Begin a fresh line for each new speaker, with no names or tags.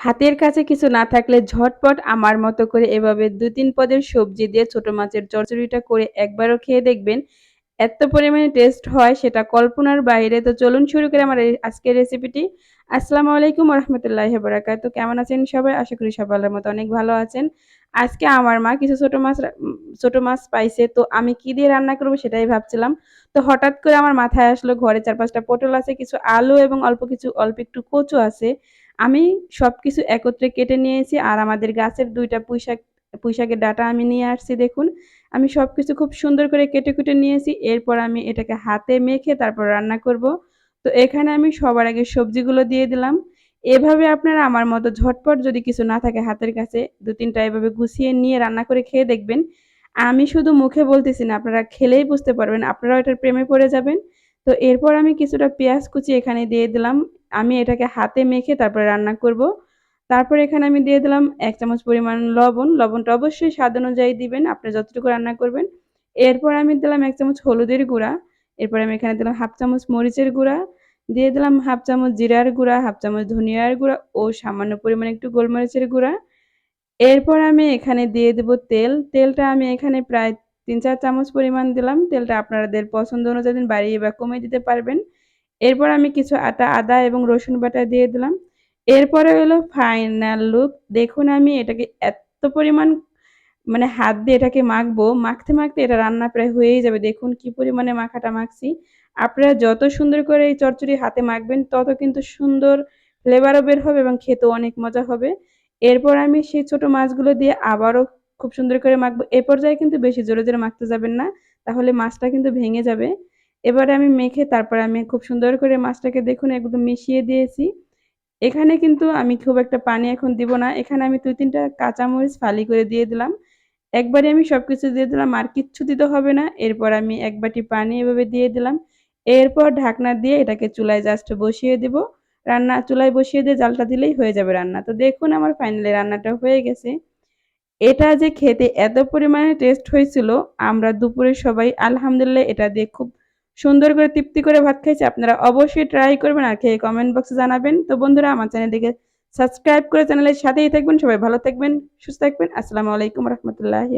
হাতের কাছে কিছু না থাকলে ঝটপট আমার মতো করে এভাবে দু তিন পদের সবজি দিয়ে ছোট মাছের চচ্চড়িটা করে একবারও খেয়ে দেখবেন। এত পরিমাণে টেস্ট হয় সেটা কল্পনার বাইরে। তো চলুন শুরু করে আমার আজকের রেসিপিটি আসসালামু আলাইকুম রহমতুল্লাহ বরাকাত কেমন আছেন সবাই? আশা করি সবার মতো অনেক ভালো আছেন। আজকে আমার মা কিছু ছোট মাছ ছোট মাছ পাইছে। তো আমি কি দিয়ে রান্না করব সেটাই ভাবছিলাম। তো হঠাৎ করে আমার মাথায় আসলো, ঘরে চার পাঁচটা পটল আছে, কিছু আলু এবং অল্প কিছু, অল্প একটু কচু আছে। আমি সব কিছু একত্রে কেটে নিয়েছি আর আমাদের গাছের দুইটা পুঁইশাক, পুঁইশাকের ডাটা আমি নিয়ে আসছি, দেখুন। আমি সব কিছু খুব সুন্দর করে কেটে কুটে নিয়েছি, এরপর আমি এটাকে হাতে মেখে তারপর রান্না করব। তো এখানে আমি সবার আগে সবজিগুলো দিয়ে দিলাম। এভাবে আপনারা আমার মতো ঝটপট যদি কিছু না থাকে হাতের কাছে দু তিনটা এভাবে গুছিয়ে নিয়ে রান্না করে খেয়ে দেখবেন। আমি শুধু মুখে বলতেছি না, আপনারা খেলেই বুঝতে পারবেন, আপনারাও এটার প্রেমে পড়ে যাবেন। তো এরপর আমি কিছুটা পেঁয়াজ কুচি এখানে দিয়ে দিলাম। আমি এটাকে হাতে মেখে তারপরে রান্না করব। তারপর এখানে আমি দিয়ে দিলাম এক চামচ পরিমাণ লবণ। লবণটা অবশ্যই স্বাদ অনুযায়ী দিবেন, আপনি যতটুকু রান্না করবেন। এরপর আমি দিলাম এক চামচ হলুদের গুঁড়া। এরপর আমি এখানে দিলাম হাফ চামচ মরিচের গুঁড়া। দিয়ে দিলাম হাফ চামচ জিরার গুঁড়া, হাফ চামচ ধনিয়ার গুঁড়া ও সামান্য পরিমাণে একটু গোলমরিচের গুঁড়া। এরপর আমি এখানে দিয়ে দেব তেল। তেলটা আমি এখানে প্রায় তিন চার চামচ পরিমাণ দিলাম। তেলটা আপনাদের পছন্দ অনুযায়ী বাড়িয়ে বা কমে দিতে পারবেন। এরপর আমি কিছু আটা, আদা এবং রসুন বাটা দিয়ে দিলাম। এরপরে হলো ফাইনাল লুক দেখুন আমি এটাকে এত পরিমাণ মানে হাত দিয়ে এটাকে মাখবো, মাখতে মাখতে এটা রান্না প্রায় হয়েই যাবে। দেখুন কি পরিমাণে মাখাটা মাখছি। আপনারা যত সুন্দর করে এই চচ্চড়ি হাতে মাখবেন, তত কিন্তু সুন্দর ফ্লেভারও বের হবে এবং খেতেও অনেক মজা হবে। এরপর আমি সেই ছোট মাছগুলো দিয়ে আবারও খুব সুন্দর করে মাখবো। এ পর্যায়ে কিন্তু বেশি জোরে জোরে মাখতে যাবেন না, তাহলে মাছটা কিন্তু ভেঙে যাবে। এবারে আমি মেখে তারপর আমি খুব সুন্দর করে মাছটাকে দেখুন একদম মিশিয়ে দিয়েছি। এখানে কিন্তু আমি খুব একটা পানি এখন দিব না। এখানে আমি দুই তিনটা কাঁচামরিচ ফালি করে দিয়ে দিলাম। একবারে আমি সব কিছু দিয়ে দিলাম, আর কিচ্ছু দিতে হবে না। এরপর আমি এক বাটি পানি এভাবে দিয়ে দিলাম। এরপর ঢাকনা দিয়ে এটাকে চুলায় জাস্ট বসিয়ে দেব। রান্না, চুলায় বসিয়ে দিয়ে জালটা দিলেই হয়ে যাবে রান্না। তো দেখুন আমার ফাইনালি রান্নাটা হয়ে গেছে। এটা যে খেতে এত পরিমাণে টেস্ট হয়েছিল, আমরা দুপুরে সবাই আলহামদুলিল্লাহ এটা দিয়ে খুব সুন্দর করে তৃপ্তি করে ভাত খাইছি। আপনারা অবশ্যই ট্রাই করবেন আর খেয়ে কমেন্ট বক্সে জানাবেন। তো বন্ধুরা, আমার চ্যানেলটিকে সাবস্ক্রাইব করে চ্যানেলের সাথেই থাকবেন। সবাই ভালো থাকবেন, সুস্থ থাকবেন। আসসালামু আলাইকুম রহমতুল্লাহ।